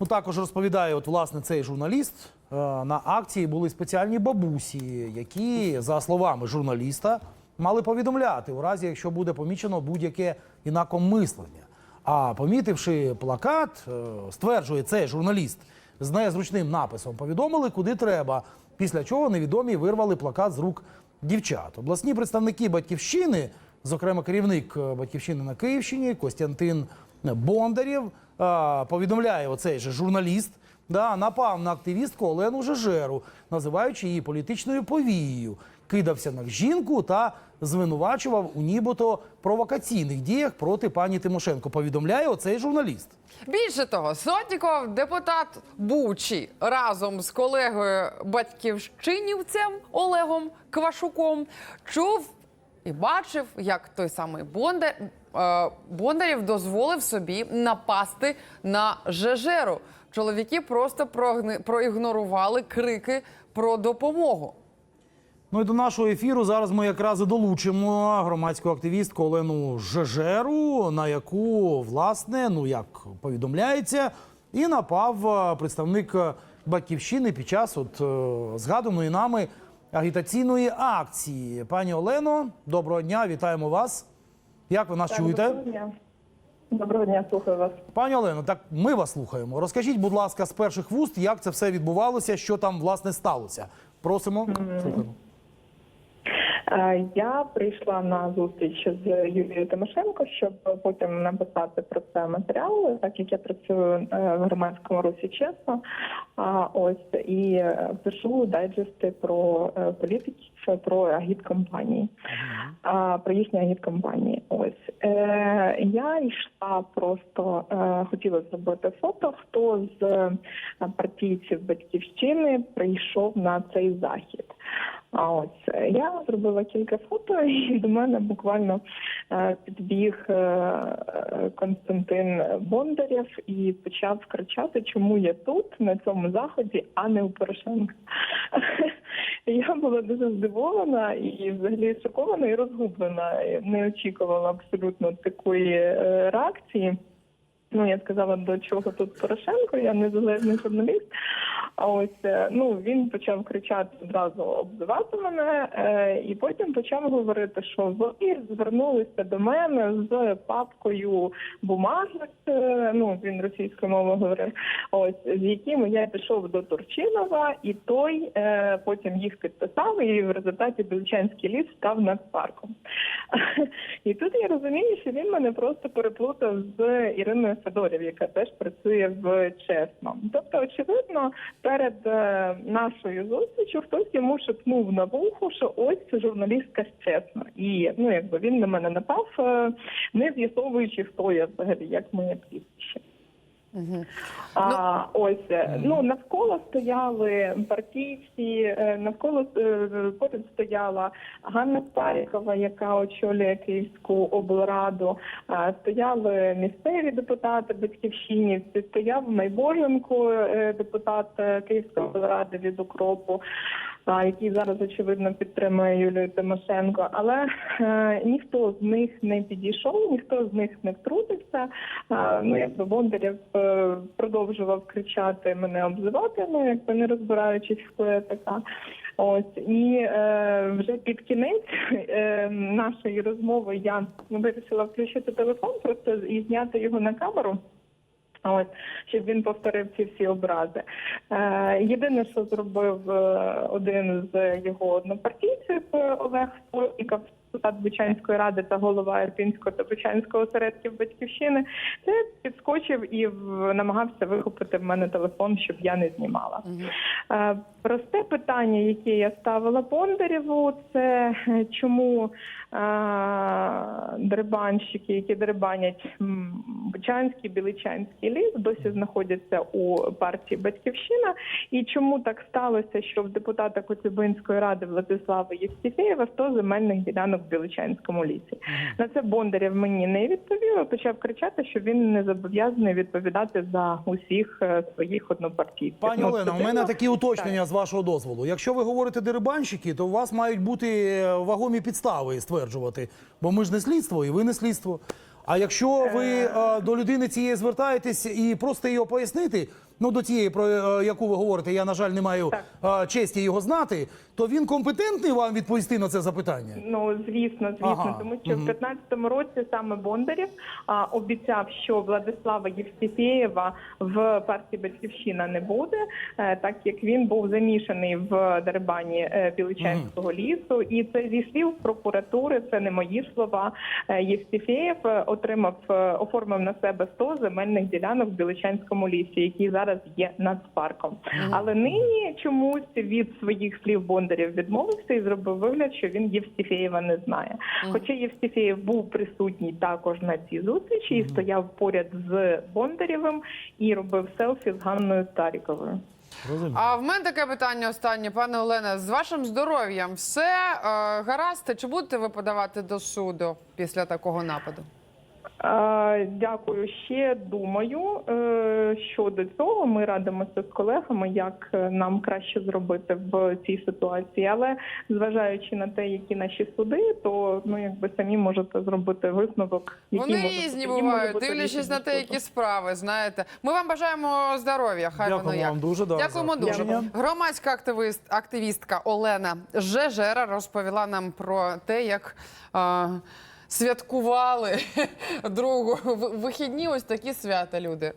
Ну також розповідає, от власне цей журналіст. е, На акції були спеціальні бабусі, які, за словами журналіста, мали повідомляти у разі, якщо буде помічено будь-яке інакомислення. А помітивши плакат, е, стверджує цей журналіст з незручним написом, повідомили, куди треба. Після чого невідомі вирвали плакат з рук дівчат. Обласні представники батьківщини, зокрема керівник е, батьківщини на Київщині Костянтин Бондарєв, е, повідомляє оцей же журналіст. Да, напав на активістку Олену Жежеру, називаючи її політичною повією, кидався на жінку та звинувачував у нібито провокаційних діях проти пані Тимошенко. Повідомляє оцей журналіст. Більше того, Сотніков, депутат Бучі, разом з колегою батьківщинівцем Олегом Квашуком, чув і бачив, як той самий Бондар, е, Бондарєв дозволив собі напасти на Жежеру. Чоловіки просто проігнорували крики про допомогу. Ну і до нашого ефіру зараз ми якраз і долучимо громадську активістку Олену Жежеру, на яку, власне, ну як повідомляється, і напав е, представник е, батьківщини під час от згаданої нами агітаційної акції. Пані Олено, доброго дня, вітаємо вас. Як ви нас Так, чуєте? Доброго дня. Доброго дня, слухаю вас. Пані Олено, так ми вас слухаємо. Розкажіть, будь ласка, з перших вуст, як це все відбувалося, що там власне сталося. Просимо. Слухаємо. Е, Я прийшла на зустріч з Юлією Тимошенко, щоб потім написати про це матеріал, так як я працюю е, в громадському русі чесно. А ось і е, пишу дайджести про політиків, про агіткомпанії, про їхні агіткомпанії. Ось я йшла просто хотіла зробити фото, хто з партійців батьківщини прийшов на цей захід. А ось е, я зробила кілька фото, і до мене буквально е, підбіг е, Константин Бондарєв і почав кричати, чому я тут на цьому заході, а не у Порошенка. Я була дуже здивована і взагалі шокована і розгублена. Не очікувала абсолютно такої реакції. Ну, я сказала, до чого тут Порошенко, я незалежний журналіст. А ось е, ну він почав кричати одразу обзивати мене, е, і потім почав говорити, що вони звернулися до мене з папкою бумажок. е, Ну він російською мовою говорив. Ось з якими я пішов до Турчинова, і той потім їх підписав, і в результаті Білчанський ліс став нацпарком. І тут я розумію, що він мене просто переплутав з Іриною Федорів, яка теж працює в чесно. Тобто, очевидно, перед е, нашою зустрічю хтось йому шепнув на вухо, що ось це журналістка з чесно. І ну якби він на мене напав, е, не з'ясовуючи, хто я взагалі, як моє прізвище. А, ось е, ну навколо стояли партійці, е, навколо е, поряд стояла Ганна Старікова, яка очолює Київську облраду. Стояли місцеві депутати батьківщинівці, стояв Майбоженко, депутат Київської облради від укропу. Який зараз очевидно підтримує Юлію Тимошенко, але е, ніхто з них не підійшов, ніхто з них не втрутився. А, ну якби Бондарєв е, продовжував кричати мене обзивати, ну якби не розбираючись, хто я така. Ось і е, вже під кінець е, нашої розмови я вирішила включити телефон, просто і зняти його на камеру. Ось, щоб він повторив ці всі образи. Е, єдине, що зробив е, один з його однопартійців е, Олег Стольников, депутат Бучанської ради та голова Ірпінського та Бучанського осередків батьківщини, це підскочив і намагався вихопити в мене телефон, щоб я не знімала. Е, Просте питання, яке я ставила Бондарєву, це е, чому е, дерибанщики, які дерибанять Бучанський, Біличанський ліс, досі знаходяться у партії Батьківщина, і чому так сталося, що в депутата Коцюбинської ради Владислава Євстіфєєва 100 земельних ділянок в Біличанському лісі. На це Бондарєв мені не відповів, а почав кричати, що він не зобов'язаний відповідати за усіх е, своїх однопартійців. Пані Ну, Олено, у мене такі уточнення з вашого дозволу. Якщо ви говорите дерибанщики, то у вас мають бути е, вагомі підстави стверджувати, бо ми ж не слідство, і ви не слідство. А якщо ви е, до людини цієї звертаєтесь і просто її пояснити, ну до тієї, про е, яку ви говорите, я на жаль не маю е, честі його знати, то він компетентний вам відповісти на це запитання. Ну звісно, звісно, Ага, тому що в 15-му році саме Бондарєв а, обіцяв, що Владислава Євстіфєєва в партії Батьківщина не буде, е, так як він був замішаний в дерибані е, Біличанського лісу, і це зі слів прокуратури, це не мої слова. Євстіфєєв отримав оформив на себе 100 земельних ділянок в Біличанському лісі, який зараз є нацпарком. Але нині чомусь від своїх слів Бондарєв відмовився і зробив вигляд, що він Євстіфєєва не знає. Хоча Євстіфєєв був присутній також на цій зустрічі і стояв поряд з Бондарєвим і робив селфі з Ганною Старіковою. Розумію. А в мене таке питання останнє, пане Олена. З вашим здоров'ям все е, гаразд? Чи будете ви подавати до суду після такого нападу? Дякую. Ще думаю е, щодо цього. Ми радимося з колегами, як нам краще зробити в цій ситуації. Але зважаючи на те, які наші суди, то ну якби самі можете зробити висновок. Вони різні бувають, дивлячись на те, які справи. Знаєте, ми вам бажаємо здоров'я. Хай воно як. вам дуже, да, Дякуємо за дуже. Громадська активіст, активістка Олена Жежера розповіла нам про те, як. е, Святкували другу вихідні ось такі свята люди.